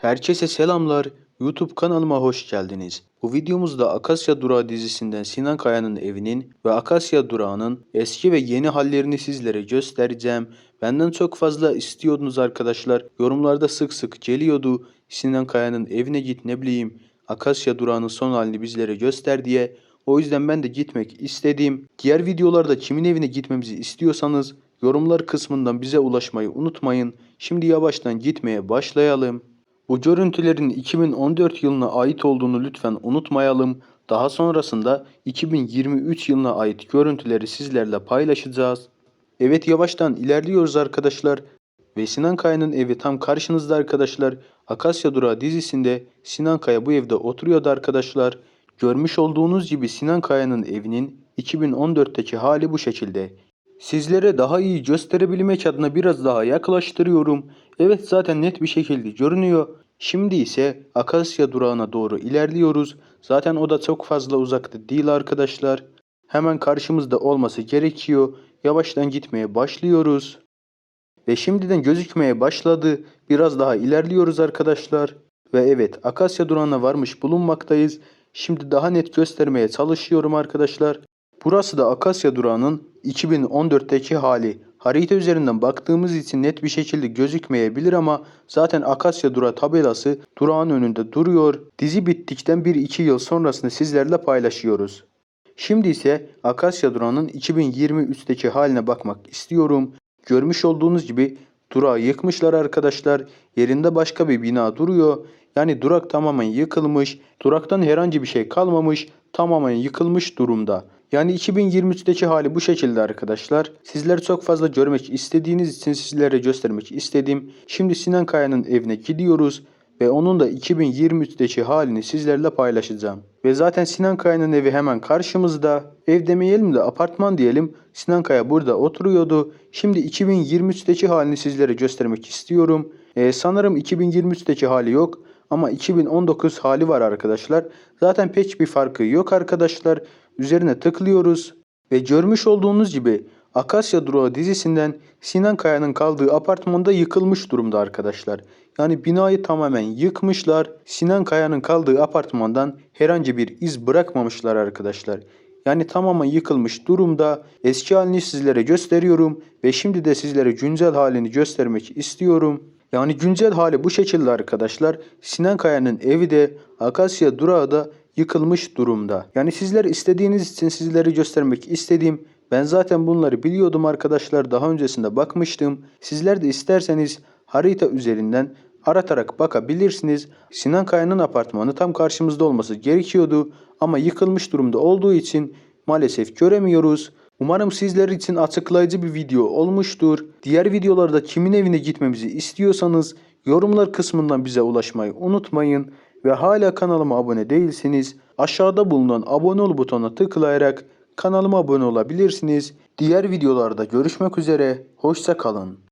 Herkese selamlar. YouTube kanalıma hoş geldiniz. Bu videomuzda Akasya Durağı dizisinden Sinan Kaya'nın evinin ve Akasya Durağı'nın eski ve yeni hallerini sizlere göstereceğim. Benden çok fazla istiyordunuz arkadaşlar. Yorumlarda sık sık geliyordu. Sinan Kaya'nın evine git ne bileyim. Akasya Durağı'nın son halini bizlere göster diye. O yüzden ben de gitmek istedim. Diğer videolarda kimin evine gitmemizi istiyorsanız yorumlar kısmından bize ulaşmayı unutmayın. Şimdi yavaştan gitmeye başlayalım. Bu görüntülerin 2014 yılına ait olduğunu lütfen unutmayalım. Daha sonrasında 2023 yılına ait görüntüleri sizlerle paylaşacağız. Evet yavaştan ilerliyoruz arkadaşlar. Ve Sinan Kaya'nın evi tam karşınızda arkadaşlar. Akasya Durağı dizisinde Sinan Kaya bu evde oturuyordu arkadaşlar. Görmüş olduğunuz gibi Sinan Kaya'nın evinin 2014'teki hali bu şekilde. Sizlere daha iyi gösterebilmek adına biraz daha yaklaştırıyorum. Evet zaten net bir şekilde görünüyor. Şimdi ise Akasya durağına doğru ilerliyoruz. Zaten o da çok fazla uzakta değil arkadaşlar. Hemen karşımızda olması gerekiyor. Yavaştan gitmeye başlıyoruz. Ve şimdiden gözükmeye başladı. Biraz daha ilerliyoruz arkadaşlar. Ve evet Akasya durağına varmış bulunmaktayız. Şimdi daha net göstermeye çalışıyorum arkadaşlar. Burası da Akasya durağının 2014'teki hali. Harita üzerinden baktığımız için net bir şekilde gözükmeyebilir ama zaten Akasya durağı tabelası durağın önünde duruyor. Dizi bittikten 1-2 yıl sonrasını sizlerle paylaşıyoruz. Şimdi ise Akasya durağının 2023'teki haline bakmak istiyorum. Görmüş olduğunuz gibi durağı yıkmışlar arkadaşlar. Yerinde başka bir bina duruyor. Yani durak tamamen yıkılmış. Duraktan herhangi bir şey kalmamış. Tamamen yıkılmış durumda. Yani 2023'teki hali bu şekilde arkadaşlar. Sizler çok fazla görmek istediğiniz için sizlere göstermek istedim. Şimdi Sinan Kaya'nın evine gidiyoruz ve onun da 2023'teki halini sizlerle paylaşacağım. Ve zaten Sinan Kaya'nın evi hemen karşımızda. Ev demeyelim de apartman diyelim. Sinan Kaya burada oturuyordu. Şimdi 2023'teki halini sizlere göstermek istiyorum. Ee, sanırım 2023'teki hali yok. Ama 2019 hali var arkadaşlar. Zaten pek bir farkı yok arkadaşlar. Üzerine tıklıyoruz. Ve görmüş olduğunuz gibi Akasya Durağı dizisinden Sinan Kaya'nın kaldığı apartmanda yıkılmış durumda arkadaşlar. Yani binayı tamamen yıkmışlar. Sinan Kaya'nın kaldığı apartmandan herhangi bir iz bırakmamışlar arkadaşlar. Yani tamamen yıkılmış durumda. Eski halini sizlere gösteriyorum ve şimdi de sizlere güncel halini göstermek istiyorum. Yani güncel hali bu şekilde arkadaşlar. Sinan Kaya'nın evi de Akasya Durağı da yıkılmış durumda. Yani sizler istediğiniz için sizlere göstermek istediğim ben zaten bunları biliyordum arkadaşlar. Daha öncesinde bakmıştım. Sizler de isterseniz harita üzerinden aratarak bakabilirsiniz. Sinan Kaya'nın apartmanı tam karşımızda olması gerekiyordu ama yıkılmış durumda olduğu için maalesef göremiyoruz. Umarım sizler için açıklayıcı bir video olmuştur. Diğer videolarda kimin evine gitmemizi istiyorsanız yorumlar kısmından bize ulaşmayı unutmayın. Ve hala kanalıma abone değilseniz aşağıda bulunan abone ol butonuna tıklayarak kanalıma abone olabilirsiniz. Diğer videolarda görüşmek üzere. Hoşça kalın.